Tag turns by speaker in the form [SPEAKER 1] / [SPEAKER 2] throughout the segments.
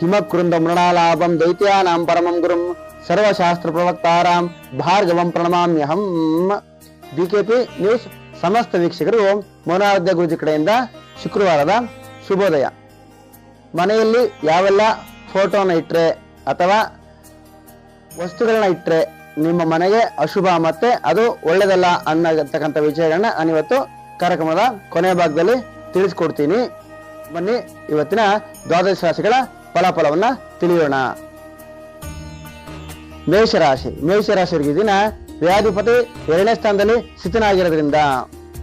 [SPEAKER 1] ಹಿಮಕೃಂದ ಮೃಣಾಲಾಭಂ ದೈತ್ಯಾನಾಂ ಪರಮಂ ಗುರುಂ ಸರ್ವಶಾಸ್ತ್ರ ಪ್ರವಕ್ತಾರಾಂ ಭಾರ್ಗವಂ ಪ್ರಣಮಾಮ್ಯಹಂ ಬಿಕೆಪಿ ನ್ಯೂಸ್ ಸಮಸ್ತ ವೀಕ್ಷಕರು, ಮೌನಾರಾಧ್ಯ ಗುರುಜಿ ಕಡೆಯಿಂದ ಶುಕ್ರವಾರದ ಶುಭೋದಯ. ಮನೆಯಲ್ಲಿ ಯಾವೆಲ್ಲ ಫೋಟೋನ ಇಟ್ಟರೆ ಅಥವಾ ವಸ್ತುಗಳನ್ನ ಇಟ್ಟರೆ ನಿಮ್ಮ ಮನೆಗೆ ಅಶುಭ ಮತ್ತೆ ಅದು ಒಳ್ಳೇದಲ್ಲ ಅನ್ನತಕ್ಕಂಥ ವಿಷಯಗಳನ್ನ ನಾನಿವತ್ತು ಕಾರ್ಯಕ್ರಮದ ಕೊನೆಯ ಭಾಗದಲ್ಲಿ ತಿಳಿಸ್ಕೊಡ್ತೀನಿ. ಬನ್ನಿ, ಇವತ್ತಿನ ದ್ವಾದಶ ರಾಶಿಗಳ ಫಲಾಫಲವನ್ನ ತಿಳಿಯೋಣ. ಮೇಷರಾಶಿ. ಮೇಷರಾಶಿಯವರಿಗೆ ದಿನ ವ್ಯಾಧಿಪತಿ ಎರಡನೇ ಸ್ಥಾನದಲ್ಲಿ ಸ್ಥಿತನಾಗಿರೋದ್ರಿಂದ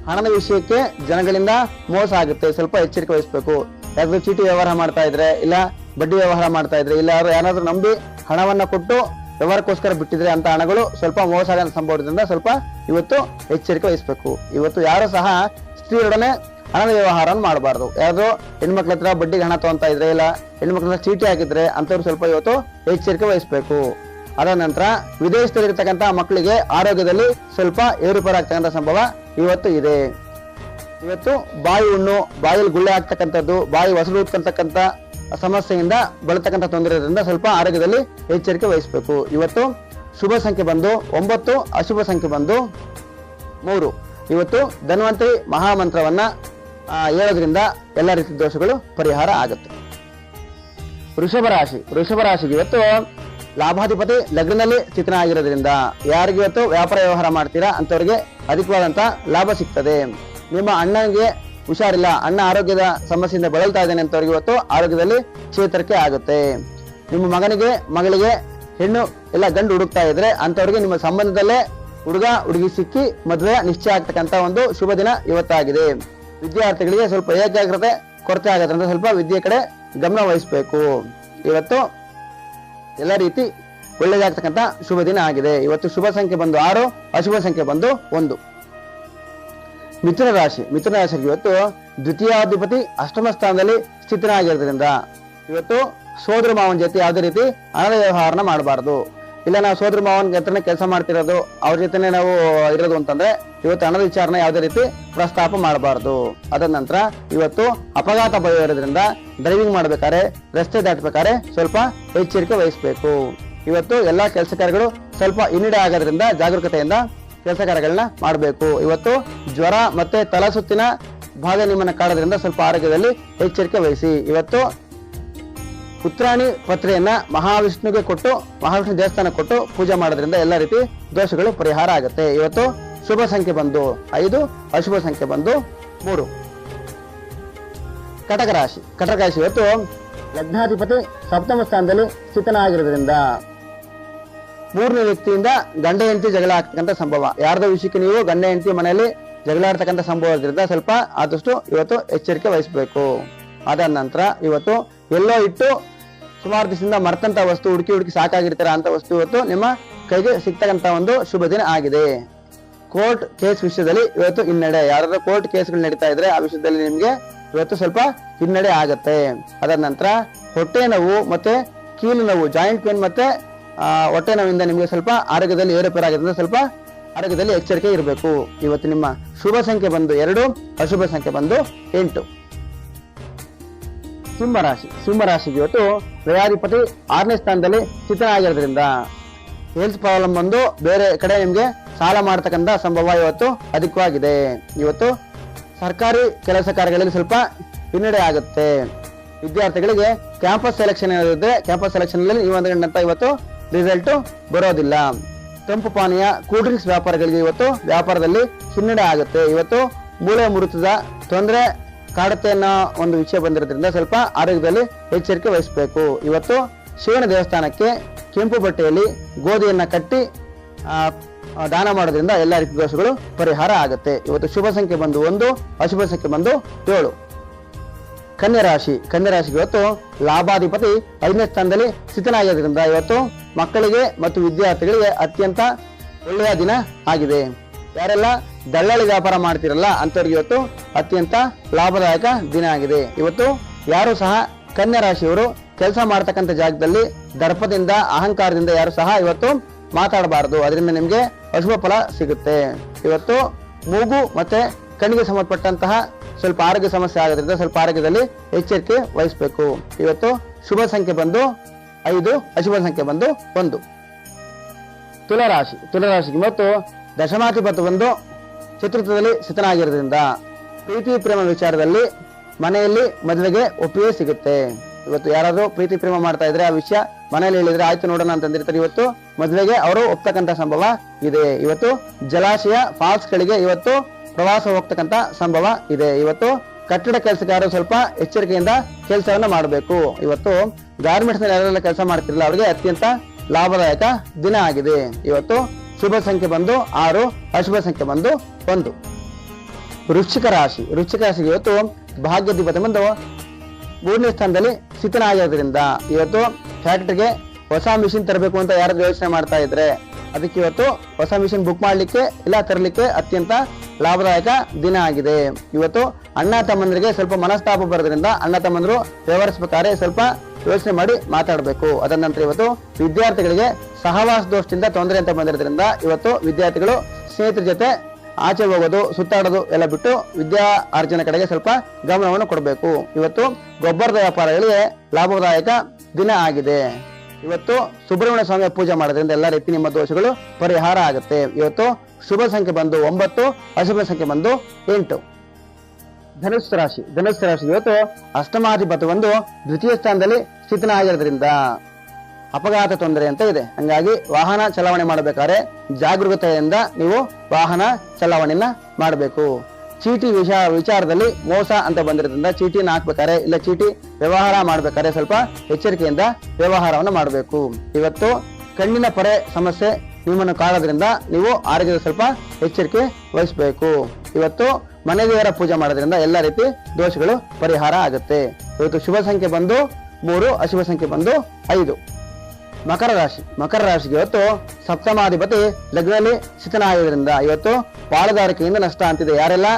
[SPEAKER 1] ಹಣದ ವಿಷಯಕ್ಕೆ ಜನಗಳಿಂದ ಮೋಸ ಆಗುತ್ತೆ. ಸ್ವಲ್ಪ ಎಚ್ಚರಿಕೆ ವಹಿಸಬೇಕು. ಯಾರಾದ್ರೂ ಚೀಟಿ ವ್ಯವಹಾರ ಮಾಡ್ತಾ ಇದ್ರೆ, ಇಲ್ಲ ಬಡ್ಡಿ ವ್ಯವಹಾರ ಮಾಡ್ತಾ ಇದ್ರೆ, ಇಲ್ಲ ಯಾರು ಯಾರಾದ್ರೂ ನಂಬಿ ಹಣವನ್ನ ಕೊಟ್ಟು ವ್ಯವಹಾರಕ್ಕೋಸ್ಕರ ಬಿಟ್ಟಿದ್ರೆ ಅಂತ ಹಣಗಳು ಸ್ವಲ್ಪ ಮೋಸ ಸಂಭವದಿಂದ ಸ್ವಲ್ಪ ಇವತ್ತು ಎಚ್ಚರಿಕೆ ವಹಿಸಬೇಕು. ಇವತ್ತು ಯಾರು ಸಹ ಸ್ತ್ರೀಯರೊಡನೆ ಹಣದ ವ್ಯವಹಾರವನ್ನು ಮಾಡಬಾರ್ದು. ಯಾವುದೋ ಹೆಣ್ಮಕ್ಳ ಹತ್ರ ಬಡ್ಡಿಗೆ ಹಣ ತಗೊಂತ ಇದ್ರೆ ಇಲ್ಲ, ಹೆಣ್ಮಕ್ಳ ಹತ್ರ ಚೀಟಿ ಹಾಕಿದ್ರೆ ಅಂತವ್ರು ಸ್ವಲ್ಪ ಇವತ್ತು ಎಚ್ಚರಿಕೆ ವಹಿಸಬೇಕು. ಅದ ನಂತರ ವಿದೇಶದಲ್ಲಿರ್ತಕ್ಕಂಥ ಮಕ್ಕಳಿಗೆ ಆರೋಗ್ಯದಲ್ಲಿ ಸ್ವಲ್ಪ ಏರುಪೇರಾಗ್ತಕ್ಕಂಥ ಸಂಭವ ಇವತ್ತು ಇದೆ. ಇವತ್ತು ಬಾಯಿ ಹುಣ್ಣು ಬಾಯಿಲಿ ಗುಳ್ಳೆ ಆಗ್ತಕ್ಕಂಥದ್ದು, ಬಾಯಿ ಹೊಸಲು ಉತ್ಕಂತಕ್ಕಂಥ ಸಮಸ್ಯೆಯಿಂದ ಬಳತಕ್ಕಂಥ ತೊಂದರೆಯಿಂದ ಸ್ವಲ್ಪ ಆರೋಗ್ಯದಲ್ಲಿ ಎಚ್ಚರಿಕೆ ವಹಿಸಬೇಕು. ಇವತ್ತು ಶುಭ ಸಂಖ್ಯೆ ಬಂದು ಒಂಬತ್ತು, ಅಶುಭ ಸಂಖ್ಯೆ ಬಂದು ಮೂರು. ಇವತ್ತು ಧನ್ವಂತರಿ ಮಹಾಮಂತ್ರವನ್ನು ಹೇಳೋದ್ರಿಂದ ಎಲ್ಲ ರೀತಿಯ ದೋಷಗಳು ಪರಿಹಾರ ಆಗುತ್ತೆ. ವೃಷಭ ರಾಶಿ, ವೃಷಭ ರಾಶಿಗೆ ಇವತ್ತು ಲಾಭಾಧಿಪತಿ ಲಗ್ನದಲ್ಲಿ ಸ್ಥಿತನಾಗಿರೋದ್ರಿಂದ ಯಾರಿಗೆ ಇವತ್ತು ವ್ಯಾಪಾರ ವ್ಯವಹಾರ ಮಾಡ್ತೀರಾ ಅಂತವರಿಗೆ ಅಧಿಕವಾದಂತಹ ಲಾಭ ಸಿಗ್ತದೆ. ನಿಮ್ಮ ಅಣ್ಣನಿಗೆ ಹುಷಾರಿಲ್ಲ, ಅಣ್ಣ ಆರೋಗ್ಯದ ಸಮಸ್ಯೆಯಿಂದ ಬಳಲ್ತಾ ಇದ್ದಾನೆ ಅಂತವ್ರಿಗೆ ಇವತ್ತು ಆರೋಗ್ಯದಲ್ಲಿ ಚೇತರಿಕೆ ಆಗುತ್ತೆ. ನಿಮ್ಮ ಮಗನಿಗೆ, ಮಗಳಿಗೆ ಹೆಣ್ಣು ಎಲ್ಲ ಗಂಡು ಹುಡುಕ್ತಾ ಇದ್ರೆ ಅಂತವ್ರಿಗೆ ನಿಮ್ಮ ಸಂಬಂಧದಲ್ಲೇ ಹುಡುಗ, ಹುಡುಗಿ ಸಿಕ್ಕಿ ಮದುವೆ ನಿಶ್ಚಯ ಆಗ್ತಕ್ಕಂತ ಒಂದು ಶುಭ ದಿನ ಇವತ್ತಾಗಿದೆ. ವಿದ್ಯಾರ್ಥಿಗಳಿಗೆ ಸ್ವಲ್ಪ ಏಕಾಗ್ರತೆ, ಕೊರತೆ ಆಗೋದ್ರಿಂದ ಸ್ವಲ್ಪ ವಿದ್ಯೆ ಕಡೆ ಗಮನ ವಹಿಸಬೇಕು. ಇವತ್ತು ಎಲ್ಲ ರೀತಿ ಒಳ್ಳೆಯದಾಗ್ತಕ್ಕಂಥ ಶುಭ ದಿನ ಆಗಿದೆ. ಇವತ್ತು ಶುಭ ಸಂಖ್ಯೆ ಬಂದು ಆರು, ಅಶುಭ ಸಂಖ್ಯೆ ಬಂದು ಒಂದು. ಮಿಥುನ ರಾಶಿ, ಮಿಥುನ ರಾಶಿಗೆ ಇವತ್ತು ದ್ವಿತೀಯಾಧಿಪತಿ ಅಷ್ಟಮ ಸ್ಥಾನದಲ್ಲಿ ಸ್ಥಿತನಾಗಿರೋದ್ರಿಂದ ಇವತ್ತು ಸೋದರ ಮಾವನ ಜೊತೆ ಯಾವುದೇ ರೀತಿ ಹಣದ ವ್ಯವಹಾರನ ಮಾಡಬಾರ್ದು. ಇಲ್ಲ, ನಾವು ಸೋದರ ಮಾವನ ಹತ್ರನೇ ಕೆಲಸ ಮಾಡ್ತಿರೋದು, ಅವ್ರ ಜೊತೆನೆ ನಾವು ಇರೋದು ಅಂತಂದ್ರೆ, ಇವತ್ತು ಹಣದ ವಿಚಾರನ ಯಾವುದೇ ರೀತಿ ಪ್ರಸ್ತಾಪ ಮಾಡಬಾರದು. ಅದ ನಂತರ ಇವತ್ತು ಅಪಘಾತ ಭಯ ಇರೋದ್ರಿಂದ ಡ್ರೈವಿಂಗ್ ಮಾಡ್ಬೇಕಾದ್ರೆ, ರಸ್ತೆ ದಾಟಬೇಕಾದ್ರೆ ಸ್ವಲ್ಪ ಎಚ್ಚರಿಕೆ ವಹಿಸಬೇಕು. ಇವತ್ತು ಎಲ್ಲಾ ಕೆಲಸ ಕಾರ್ಯಗಳು ಸ್ವಲ್ಪ ಹಿನ್ನಡೆ ಆಗೋದ್ರಿಂದ ಜಾಗರೂಕತೆಯಿಂದ ಕೆಲಸ ಕಾರ್ಯಗಳನ್ನ ಮಾಡಬೇಕು. ಇವತ್ತು ಜ್ವರ ಮತ್ತೆ ತಲಸುತ್ತಿನ ಭಾಗ ನಿಮ್ಮನ್ನ ಕಾಡೋದ್ರಿಂದ ಸ್ವಲ್ಪ ಆರೋಗ್ಯದಲ್ಲಿ ಎಚ್ಚರಿಕೆ ವಹಿಸಿ. ಇವತ್ತು ಉತ್ರಾಣಿ ಪತ್ರೆಯನ್ನ ಮಹಾವಿಷ್ಣುಗೆ ಕೊಟ್ಟು, ಮಹಾವಿಷ್ಣು ದೇವಸ್ಥಾನ ಕೊಟ್ಟು ಪೂಜೆ ಮಾಡೋದ್ರಿಂದ ಎಲ್ಲ ರೀತಿ ದೋಷಗಳು ಪರಿಹಾರ ಆಗುತ್ತೆ. ಇವತ್ತು ಶುಭ ಸಂಖ್ಯೆ ಬಂದು ಐದು, ಅಶುಭ ಸಂಖ್ಯೆ ಬಂದು ಮೂರು. ಕಟಕ ರಾಶಿ ಕಟಕ ರಾಶಿ ಇವತ್ತು ಲಗ್ನಾಧಿಪತಿ ಸಪ್ತಮ ಸ್ಥಾನದಲ್ಲಿ ಸ್ಥಿತನಾಗಿರೋದ್ರಿಂದ ಮೂರನೇ ವ್ಯಕ್ತಿಯಿಂದ ಗಂಡ ಹೆಂಡತಿ ಜಗಳ ಆಗ್ತಕ್ಕಂಥ ಸಂಭವ. ಯಾರದೋ ವಿಷಯಕ್ಕೆ ನೀವು ಗಂಡ ಹೆಂಡತಿ ಮನೆಯಲ್ಲಿ ಜಗಳ ಆಡ್ತಕ್ಕಂಥ ಸಂಭವ ಇರೋದ್ರಿಂದ ಸ್ವಲ್ಪ ಆದಷ್ಟು ಇವತ್ತು ಎಚ್ಚರಿಕೆ ವಹಿಸಬೇಕು. ಅದಾದ ನಂತರ ಇವತ್ತು ಎಲ್ಲೋ ಇಟ್ಟು ಸುಮಾರು ದಿವಸದಿಂದ ಮರ್ತಂತ ವಸ್ತು, ಹುಡುಕಿ ಹುಡುಕಿ ಸಾಕಾಗಿರ್ತಾರ ಅಂತ ವಸ್ತು ಇವತ್ತು ನಿಮ್ಮ ಕೈಗೆ ಸಿಗ್ತಕ್ಕಂಥ ಒಂದು ಶುಭ ದಿನ ಆಗಿದೆ. ಕೋರ್ಟ್ ಕೇಸ್ ವಿಷಯದಲ್ಲಿ ಇವತ್ತು ಹಿನ್ನಡೆ. ಯಾರಾದ್ರೂ ಕೋರ್ಟ್ ಕೇಸ್ಗಳು ನಡೀತಾ ಇದ್ರೆ ಆ ವಿಷಯದಲ್ಲಿ ನಿಮ್ಗೆ ಇವತ್ತು ಸ್ವಲ್ಪ ಹಿನ್ನಡೆ ಆಗತ್ತೆ. ಅದರ ನಂತರ ಹೊಟ್ಟೆ ನೋವು ಮತ್ತೆ ಕೀಲು ನೋವು, ಜಾಯಿಂಟ್ ಪೇನ್ ಮತ್ತೆ ಹೊಟ್ಟೆ ನೋವಿಂದ ನಿಮಗೆ ಸ್ವಲ್ಪ ಆರೋಗ್ಯದಲ್ಲಿ ಏರುಪೇರಾಗೋದ್ರಿಂದ ಸ್ವಲ್ಪ ಆರೋಗ್ಯದಲ್ಲಿ ಎಚ್ಚರಿಕೆ ಇರಬೇಕು. ಇವತ್ತು ನಿಮ್ಮ ಶುಭ ಸಂಖ್ಯೆ ಬಂದು ಎರಡು, ಅಶುಭ ಸಂಖ್ಯೆ ಬಂದು ಎಂಟು. ಸಿಂಹರಾಶಿ. ಸಿಂಹರಾಶಿಗೆ ಇವತ್ತು ವ್ಯಾಧಿಪತಿ ಆರನೇ ಸ್ಥಾನದಲ್ಲಿ ಸ್ಥಿತನಾಗಿರೋದ್ರಿಂದ ಹೆಲ್ತ್ ಪ್ರಾಬ್ಲಮ್ ಬಂದು ಬೇರೆ ಕಡೆ ನಿಮಗೆ ಸಾಲ ಮಾಡ್ತಕ್ಕಂಥ ಸಂಭವ ಇವತ್ತು ಅಧಿಕವಾಗಿದೆ. ಇವತ್ತು ಸರ್ಕಾರಿ ಕೆಲಸ ಕಾರ್ಯಗಳಲ್ಲಿ ಸ್ವಲ್ಪ ಹಿನ್ನಡೆ ಆಗುತ್ತೆ. ವಿದ್ಯಾರ್ಥಿಗಳಿಗೆ ಕ್ಯಾಂಪಸ್ ಸೆಲೆಕ್ಷನ್ ಏನಾದ್ರೆ ಕ್ಯಾಂಪಸ್ ಸೆಲೆಕ್ಷನ್ ಅಲ್ಲಿ ನೀವು ಅಂದ್ಕೊಂಡಂತ ಇವತ್ತು ರಿಸಲ್ಟ್ ಬರೋದಿಲ್ಲ. ತಂಪು ಪಾನೀಯ ಕೂಲ್ ಡ್ರಿಂಕ್ಸ್ ವ್ಯಾಪಾರಗಳಿಗೆ ಇವತ್ತು ವ್ಯಾಪಾರದಲ್ಲಿ ಹಿನ್ನಡೆ ಆಗುತ್ತೆ. ಇವತ್ತು ಮೂಳೆ ಮುರುತದ ತೊಂದರೆ ಕಾಡುತ್ತೆ ಅನ್ನೋ ಒಂದು ವಿಷಯ ಬಂದಿರೋದ್ರಿಂದ ಸ್ವಲ್ಪ ಆರೋಗ್ಯದಲ್ಲಿ ಎಚ್ಚರಿಕೆ ವಹಿಸಬೇಕು. ಇವತ್ತು ಶಿವನ ದೇವಸ್ಥಾನಕ್ಕೆ ಕೆಂಪು ಬಟ್ಟೆಯಲ್ಲಿ ಗೋಧಿಯನ್ನ ಕಟ್ಟಿ ದಾನ ಮಾಡೋದ್ರಿಂದ ಎಲ್ಲ ರೀತಿ ದೋಷಗಳು ಪರಿಹಾರ ಆಗುತ್ತೆ. ಇವತ್ತು ಶುಭ ಸಂಖ್ಯೆ ಬಂದು ಒಂದು, ಅಶುಭ ಸಂಖ್ಯೆ ಬಂದು ಏಳು. ಕನ್ಯಾ ರಾಶಿ, ಕನ್ಯಾ ರಾಶಿಗೆ ಇವತ್ತು ಲಾಭಾಧಿಪತಿ ಐದನೇ ಸ್ಥಾನದಲ್ಲಿ ಸ್ಥಿತನಾಗಿರೋದ್ರಿಂದ ಇವತ್ತು ಮಕ್ಕಳಿಗೆ ಮತ್ತು ವಿದ್ಯಾರ್ಥಿಗಳಿಗೆ ಅತ್ಯಂತ ಒಳ್ಳೆಯ ದಿನ ಆಗಿದೆ. ಯಾರೆಲ್ಲ ದಳ್ಳಾಳಿ ವ್ಯಾಪಾರ ಮಾಡ್ತಿರಲ್ಲ ಅಂತವ್ರಿಗೆ ಇವತ್ತು ಅತ್ಯಂತ ಲಾಭದಾಯಕ ದಿನ ಆಗಿದೆ. ಇವತ್ತು ಯಾರು ಸಹ ಕನ್ಯಾ ರಾಶಿಯವರು ಕೆಲಸ ಮಾಡ್ತಕ್ಕಂಥ ಜಾಗದಲ್ಲಿ ದರ್ಪದಿಂದ, ಅಹಂಕಾರದಿಂದ ಯಾರು ಸಹ ಇವತ್ತು ಮಾತಾಡಬಾರದು. ಅದರಿಂದ ನಿಮ್ಗೆ ಅಶುಭ ಫಲ ಸಿಗುತ್ತೆ. ಇವತ್ತು ಮೂಗು ಮತ್ತೆ ಕಣ್ಣಿಗೆ ಸಂಬಂಧಪಟ್ಟಂತಹ ಸ್ವಲ್ಪ ಆರೋಗ್ಯ ಸಮಸ್ಯೆ ಆಗೋದ್ರಿಂದ ಸ್ವಲ್ಪ ಆರೋಗ್ಯದಲ್ಲಿ ಎಚ್ಚರಿಕೆ ವಹಿಸಬೇಕು. ಇವತ್ತು ಶುಭ ಸಂಖ್ಯೆ ಬಂದು ಐದು, ಅಶುಭ ಸಂಖ್ಯೆ ಬಂದು ಒಂದು. ತುಲಾರಾಶಿ, ತುಲರಾಶಿಗೆ ಮತ್ತು ದಶಮಾಧಿಪತಿ ಬಂದು ಚತುರ್ಥದಲ್ಲಿ ಸ್ಥಿತನಾಗಿರೋದ್ರಿಂದ ಪ್ರೀತಿ ಪ್ರೇಮ ವಿಚಾರದಲ್ಲಿ ಮನೆಯಲ್ಲಿ ಮದುವೆಗೆ ಒಪ್ಪಿಗೆ ಸಿಗುತ್ತೆ. ಇವತ್ತು ಯಾರಾದರೂ ಪ್ರೀತಿ ಪ್ರೇಮ ಮಾಡ್ತಾ ಇದ್ರೆ ಆ ವಿಷಯ ಮನೇಲಿ ಹೇಳಿದ್ರೆ, ಆಯ್ತು ನೋಡೋಣ ಅಂತಂದಿರ್ತಾರೆ ಇವತ್ತು ಮದುವೆಗೆ ಅವರು ಒಪ್ತಕ್ಕಂತ ಸಂಭವ ಇದೆ. ಇವತ್ತು ಜಲಾಶಯ ಫಾಲ್ಸ್ಗಳಿಗೆ ಇವತ್ತು ಪ್ರವಾಸ ಹೋಗ್ತಕ್ಕಂತ ಸಂಭವ ಇದೆ. ಇವತ್ತು ಕಟ್ಟಡ ಕೆಲಸಗಾರರು ಸ್ವಲ್ಪ ಎಚ್ಚರಿಕೆಯಿಂದ ಕೆಲಸವನ್ನ ಮಾಡಬೇಕು. ಇವತ್ತು ಗಾರ್ಮೆಂಟ್ಸ್ನಲ್ಲಿ ಯಾರೆಲ್ಲ ಕೆಲಸ ಮಾಡ್ತಿರಲ್ಲ, ಅವರಿಗೆ ಅತ್ಯಂತ ಲಾಭದಾಯಕ ದಿನ ಆಗಿದೆ. ಇವತ್ತು ಶುಭ ಸಂಖ್ಯೆ ಬಂದು ಆರು, ಅಶುಭ ಸಂಖ್ಯೆ ಬಂದು ಒಂದು. ವೃಶ್ಚಿಕ ರಾಶಿ. ವೃಶ್ಚಿಕ ರಾಶಿಗೆ ಇವತ್ತು ಭಾಗ್ಯಾಧಿಪತಿ ಬಂದು ಮೂರನೇ ಸ್ಥಾನದಲ್ಲಿ ಸ್ಥಿತನಾಗಿರೋದ್ರಿಂದ ಇವತ್ತು ಫ್ಯಾಕ್ಟ್ರಿಗೆ ಹೊಸ ಮಿಷಿನ್ ತರಬೇಕು ಅಂತ ಯಾರಾದ್ರೂ ಯೋಚನೆ ಮಾಡ್ತಾ ಇದ್ರೆ ಅದಕ್ಕೆ ಇವತ್ತು ಹೊಸ ಮಿಷಿನ್ ಬುಕ್ ಮಾಡಲಿಕ್ಕೆ ಇಲ್ಲ ತರಲಿಕ್ಕೆ ಅತ್ಯಂತ ಲಾಭದಾಯಕ ದಿನ ಆಗಿದೆ. ಇವತ್ತು ಅಣ್ಣ ತಮ್ಮಂದರಿಗೆ ಸ್ವಲ್ಪ ಮನಸ್ತಾಪ ಬರೋದ್ರಿಂದ ಅಣ್ಣ ತಮ್ಮಂದರು ವ್ಯವಹರಿಸಬೇಕಾದ್ರೆ ಸ್ವಲ್ಪ ಯೋಚನೆ ಮಾಡಿ ಮಾತಾಡಬೇಕು. ಅದರ ನಂತರ ಇವತ್ತು ವಿದ್ಯಾರ್ಥಿಗಳಿಗೆ ಸಹವಾಸ ದೋಷದಿಂದ ತೊಂದರೆ ಅಂತ ಬಂದಿರೋದ್ರಿಂದ ಇವತ್ತು ವಿದ್ಯಾರ್ಥಿಗಳು ಸ್ನೇಹಿತರ ಜೊತೆ ಆಚೆ ಹೋಗೋದು, ಸುತ್ತಾಡೋದು ಎಲ್ಲ ಬಿಟ್ಟು ವಿದ್ಯಾ ಅರ್ಜನೆ ಕಡೆಗೆ ಸ್ವಲ್ಪ ಗಮನವನ್ನು ಕೊಡಬೇಕು. ಇವತ್ತು ಗೊಬ್ಬರದ ವ್ಯಾಪಾರಗಳಿಗೆ ಲಾಭದಾಯಕ ದಿನ ಆಗಿದೆ. ಇವತ್ತು ಸುಬ್ರಹ್ಮಣ್ಯ ಸ್ವಾಮಿ ಪೂಜೆ ಮಾಡೋದ್ರಿಂದ ಎಲ್ಲ ರೀತಿ ನಿಮ್ಮ ದೋಷಗಳು ಪರಿಹಾರ ಆಗುತ್ತೆ. ಇವತ್ತು ಶುಭ ಸಂಖ್ಯೆ ಬಂದು ಒಂಬತ್ತು, ಅಶುಭ ಸಂಖ್ಯೆ ಬಂದು ಎಂಟು. ಧನುಸ್ ರಾಶಿ ಧನುಸ್ ರಾಶಿ ಇವತ್ತು ಅಷ್ಟಮಾಧಿಪತಿ ಒಂದು ದ್ವಿತೀಯ ಸ್ಥಾನದಲ್ಲಿ ಸ್ಥಿತನಾಗಿರೋದ್ರಿಂದ. ಅಪಘಾತ ತೊಂದರೆ ಅಂತ ಇದೆ. ಹಂಗಾಗಿ ವಾಹನ ಚಲಾವಣೆ ಮಾಡಬೇಕಾದ್ರೆ ಜಾಗರೂಕತೆಯಿಂದ ನೀವು ವಾಹನ ಚಲಾವಣೆಯನ್ನ ಮಾಡಬೇಕು. ಚೀಟಿ ವಿಷ, ವಿಚಾರದಲ್ಲಿ ಮೋಸ ಅಂತ ಬಂದಿರೋದ್ರಿಂದ ಚೀಟಿನ ಹಾಕ್ಬೇಕಾರೆ ಇಲ್ಲ ಚೀಟಿ ವ್ಯವಹಾರ ಮಾಡ್ಬೇಕಾದ್ರೆ ಸ್ವಲ್ಪ ಎಚ್ಚರಿಕೆಯಿಂದ ವ್ಯವಹಾರವನ್ನು ಮಾಡಬೇಕು. ಇವತ್ತು ಕಣ್ಣಿನ ಪೊರೆ ಸಮಸ್ಯೆ ನಿಮ್ಮನ್ನು ಕಾಡೋದ್ರಿಂದ ನೀವು ಆರೋಗ್ಯದ ಸ್ವಲ್ಪ ಎಚ್ಚರಿಕೆ ವಹಿಸಬೇಕು. ಇವತ್ತು ಮನೆ ದೇವರ ಪೂಜೆ ಮಾಡೋದ್ರಿಂದ ಎಲ್ಲ ರೀತಿ ದೋಷಗಳು ಪರಿಹಾರ ಆಗುತ್ತೆ. ಇವತ್ತು ಶುಭ ಸಂಖ್ಯೆ ಬಂದು ಮೂರು, ಅಶುಭ ಸಂಖ್ಯೆ ಬಂದು ಐದು. ಮಕರ ರಾಶಿ, ಮಕರ ರಾಶಿಗೆ ಇವತ್ತು ಸಪ್ತಮಾಧಿಪತಿ ಲಗ್ನಲ್ಲಿ ಸ್ಥಿತನಾಗಿರೋದ್ರಿಂದ ಇವತ್ತು ಪಾಲುದಾರಿಕೆಯಿಂದ ನಷ್ಟ ಅಂತಿದೆ. ಯಾರೆಲ್ಲ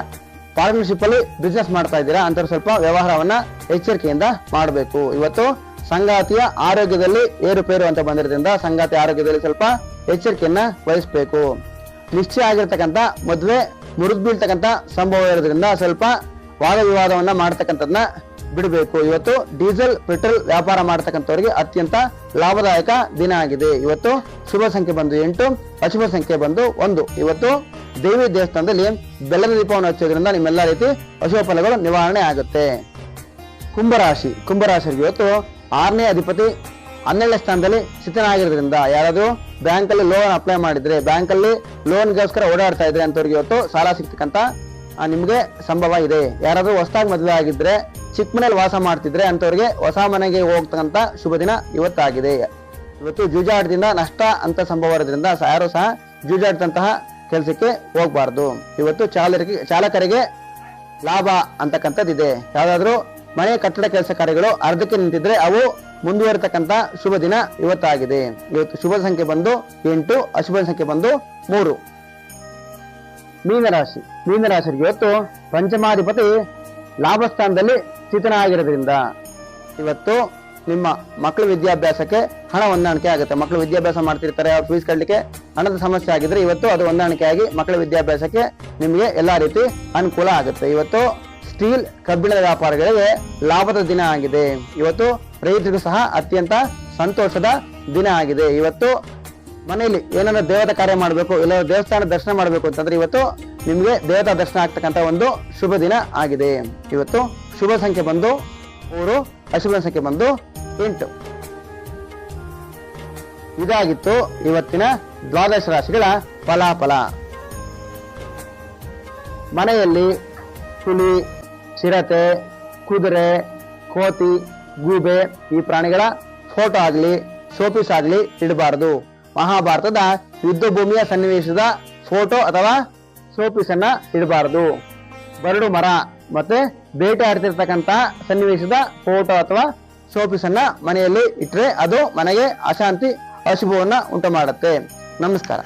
[SPEAKER 1] ಪಾರ್ಟ್ನರ್ಶಿಪ್ ಅಲ್ಲಿ ಬಿಸ್ನೆಸ್ ಮಾಡ್ತಾ ಇದ್ದೀರಾ ಅಂತ ಸ್ವಲ್ಪ ವ್ಯವಹಾರವನ್ನ ಎಚ್ಚರಿಕೆಯಿಂದ ಮಾಡಬೇಕು. ಇವತ್ತು ಸಂಗಾತಿಯ ಆರೋಗ್ಯದಲ್ಲಿ ಏರುಪೇರು ಅಂತ ಬಂದಿರೋದ್ರಿಂದ ಸಂಗಾತಿ ಆರೋಗ್ಯದಲ್ಲಿ ಸ್ವಲ್ಪ ಎಚ್ಚರಿಕೆಯನ್ನ ವಹಿಸಬೇಕು. ನಿಶ್ಚಯ ಆಗಿರ್ತಕ್ಕಂಥ ಮದುವೆ ಮುರಿದು ಬೀಳ್ತಕ್ಕಂಥ ಸಂಭವ ಇರೋದ್ರಿಂದ ಸ್ವಲ್ಪ ವಾದ ವಿವಾದವನ್ನ ಮಾಡ್ತಕ್ಕಂಥದ್ನ ಬಿಡಬೇಕು. ಇವತ್ತು ಡೀಸೆಲ್, ಪೆಟ್ರೋಲ್ ವ್ಯಾಪಾರ ಮಾಡ್ತಕ್ಕಂಥವ್ರಿಗೆ ಅತ್ಯಂತ ಲಾಭದಾಯಕ ದಿನ ಆಗಿದೆ. ಇವತ್ತು ಶುಭ ಸಂಖ್ಯೆ ಬಂದು ಎಂಟು, ಅಶುಭ ಸಂಖ್ಯೆ ಬಂದು ಒಂದು. ಇವತ್ತು ದೇವಿ ದೇವಸ್ಥಾನದಲ್ಲಿ ಬೆಲ್ಲದ ದೀಪವನ್ನು ಹಚ್ಚೋದ್ರಿಂದ ನಿಮ್ಮೆಲ್ಲ ರೀತಿ ಅಶುಭ ಫಲಗಳು ನಿವಾರಣೆ ಆಗುತ್ತೆ. ಕುಂಭರಾಶಿ. ಕುಂಭರಾಶಿಗೆ ಇವತ್ತು ಆರನೇ ಅಧಿಪತಿ ಹನ್ನೆರಡನೇ ಸ್ಥಾನದಲ್ಲಿ ಸ್ಥಿತನಾಗಿರೋದ್ರಿಂದ ಯಾರಾದರೂ ಬ್ಯಾಂಕ್ ಅಲ್ಲಿ ಲೋನ್ ಅಪ್ಲೈ ಮಾಡಿದ್ರೆ, ಬ್ಯಾಂಕಲ್ಲಿ ಲೋನ್ಗೋಸ್ಕರ ಓಡಾಡ್ತಾ ಇದ್ರೆ ಅಂತವ್ರಿಗೆ ಇವತ್ತು ಸಾಲ ಸಿಗ್ತಕ್ಕಂಥ ನಿಮ್ಗೆ ಸಂಭವ ಇದೆ. ಯಾರಾದರೂ ಹೊಸದಾಗಿ ಮದುವೆ ಆಗಿದ್ರೆ ಚಿಕ್ಕ ಮನೇಲಿ ವಾಸ ಮಾಡ್ತಿದ್ರೆ ಅಂತವ್ರಿಗೆ ಹೊಸ ಮನೆಗೆ ಹೋಗ್ತಕ್ಕಂಥ ಶುಭ ದಿನ ಇವತ್ತಾಗಿದೆ. ಇವತ್ತು ಜೂಜಾಡದಿಂದ ನಷ್ಟ ಅಂತ ಸಂಭವ ಇರೋದ್ರಿಂದ ಯಾರು ಸಹ ಜೂಜಾಟದಂತಹ ಕೆಲಸಕ್ಕೆ ಹೋಗ್ಬಾರ್ದು. ಇವತ್ತು ಚಾಲಕರಿಗೆ ಚಾಲಕರಿಗೆ ಲಾಭ ಅಂತಕ್ಕಂಥದ್ದಿದೆ. ಯಾವ್ದಾದ್ರು ಮನೆ ಕಟ್ಟಡ ಕೆಲಸ ಕಾರ್ಯಗಳು ಅರ್ಧಕ್ಕೆ ನಿಂತಿದ್ರೆ ಅವು ಮುಂದುವರಿತಕ್ಕಂಥ ಶುಭ ದಿನ ಇವತ್ತಾಗಿದೆ. ಇವತ್ತು ಶುಭ ಸಂಖ್ಯೆ ಬಂದು ಎಂಟು, ಅಶುಭ ಸಂಖ್ಯೆ ಬಂದು ಮೂರು. ಮೀನರಾಶಿ ಮೀನರಾಶಿಗೆ ಇವತ್ತು ಪಂಚಮಾಧಿಪತಿ ಲಾಭ ಸ್ಥಾನದಲ್ಲಿ ಸ್ಥಿತನಾಗಿರೋದ್ರಿಂದ ಇವತ್ತು ನಿಮ್ಮ ಮಕ್ಕಳ ವಿದ್ಯಾಭ್ಯಾಸಕ್ಕೆ ಹಣ ಹೊಂದಾಣಿಕೆ ಆಗುತ್ತೆ. ಮಕ್ಕಳು ವಿದ್ಯಾಭ್ಯಾಸ ಮಾಡ್ತಿರ್ತಾರೆ, ಅವ್ರು ಫೀಸ್ ಕಟ್ಟಲಿಕ್ಕೆ ಹಣದ ಸಮಸ್ಯೆ ಆಗಿದ್ರೆ ಇವತ್ತು ಅದು ಹೊಂದಾಣಿಕೆ ಆಗಿ ಮಕ್ಕಳ ವಿದ್ಯಾಭ್ಯಾಸಕ್ಕೆ ನಿಮಗೆ ಎಲ್ಲ ರೀತಿ ಅನುಕೂಲ ಆಗುತ್ತೆ. ಇವತ್ತು ಸ್ಟೀಲ್ ಕಬ್ಬಿಣದ ವ್ಯಾಪಾರಿಗಳಿಗೆ ಲಾಭದ ದಿನ ಆಗಿದೆ. ಇವತ್ತು ರೈತರಿಗೂ ಸಹ ಅತ್ಯಂತ ಸಂತೋಷದ ದಿನ ಆಗಿದೆ. ಇವತ್ತು ಮನೆಯಲ್ಲಿ ಏನಾದ್ರು ದೇವತಾ ಕಾರ್ಯ ಮಾಡಬೇಕು, ಇಲ್ಲ ದೇವಸ್ಥಾನ ದರ್ಶನ ಮಾಡಬೇಕು ಅಂತಂದ್ರೆ ಇವತ್ತು ನಿಮಗೆ ದೇವತಾ ದರ್ಶನ ಆಗ್ತಕ್ಕಂಥ ಒಂದು ಶುಭ ದಿನ ಆಗಿದೆ. ಇವತ್ತು ಶುಭ ಸಂಖ್ಯೆ ಬಂದು ಮೂರು, ಅಶುಭ ಸಂಖ್ಯೆ ಬಂದು ಎಂಟು. ಇದಾಗಿತ್ತು ಇವತ್ತಿನ ದ್ವಾದಶ ರಾಶಿಗಳ ಫಲಾಫಲ. ಮನೆಯಲ್ಲಿ ಹುಲಿ, ಚಿರತೆ, ಕುದುರೆ, ಕೋತಿ, ಗೂಬೆ ಈ ಪ್ರಾಣಿಗಳ ಫೋಟೋ ಆಗಲಿ, ಶೋಪೀಸ್ ಆಗಲಿ ಇಡಬಾರದು. ಮಹಾಭಾರತದ ಯುದ್ಧ ಭೂಮಿಯ ಸನ್ನಿವೇಶದ ಫೋಟೋ ಅಥವಾ ಶೋಪೀಸನ್ನು ಇಡಬಾರದು. ಬರಡು ಮರ ಮತ್ತೆ ಬೇಟೆ ಆಡ್ತಿರ್ತಕ್ಕಂಥ ಸನ್ನಿವೇಶದ ಫೋಟೋ ಅಥವಾ ಸೋಪಿಸನ್ನ ಮನೆಯಲ್ಲಿ ಇಟ್ಟರೆ ಅದು ಮನೆಗೆ ಅಶಾಂತಿ, ಅಶುಭವನ್ನು ಉಂಟು ಮಾಡುತ್ತೆ ನಮಸ್ಕಾರ.